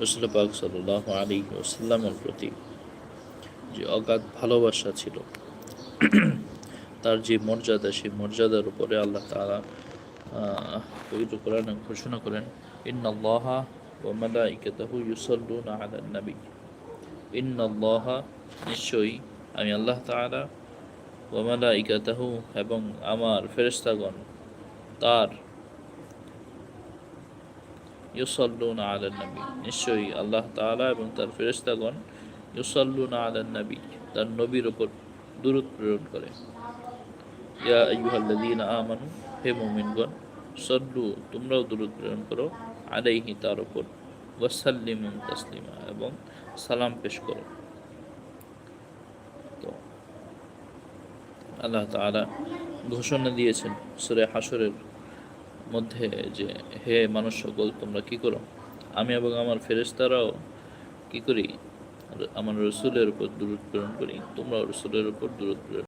রসুল পাক সাল্লাহ আলী ওসাল্লামের প্রতি যে অগাধ ভালোবাসা ছিল তার যে মর্যাদা সেই মর্যাদার উপরে আল্লাহ আহ, পবিত্র কোরআনে ঘোষণা করেন ইন্নাল্লাহা ওয়া মালাইকাতাহু ইউসাল্লুনা আলান নবী। ইন্নাল্লাহা নিশ্চয়ই আমি আল্লাহ তাআলা ওয়া মালাইকাতাহু এবং আমার ফেরেশতাগণ তার ইউসাল্লুনা আলান নবী। নিশ্চয়ই আল্লাহ তাআলা এবং তার ফেরেশতাগণ ইউসাল্লুনা নবী, তার নবীর উপর দূরত প্রেরণ করে। ইয়া আমানু, হে সল্লু, তোমরাও দূরত প্রেরণ করো, আলাইহি, তার ওয়াসাল্লিমু তাসলিমা, এবং সালাম পেশ করো। তো, আল্লাহ তাআলা ঘোষণা দিয়েছেন সূরা হাসরের মধ্যে যে, হে মানুষ সকল, তোমরা কি করো? আমি এবং আমার ফেরেস্তারাও কি করি? আমার রসুলের উপর দূরত প্রেরণ করি। তোমরাও রসুলের উপর দূরত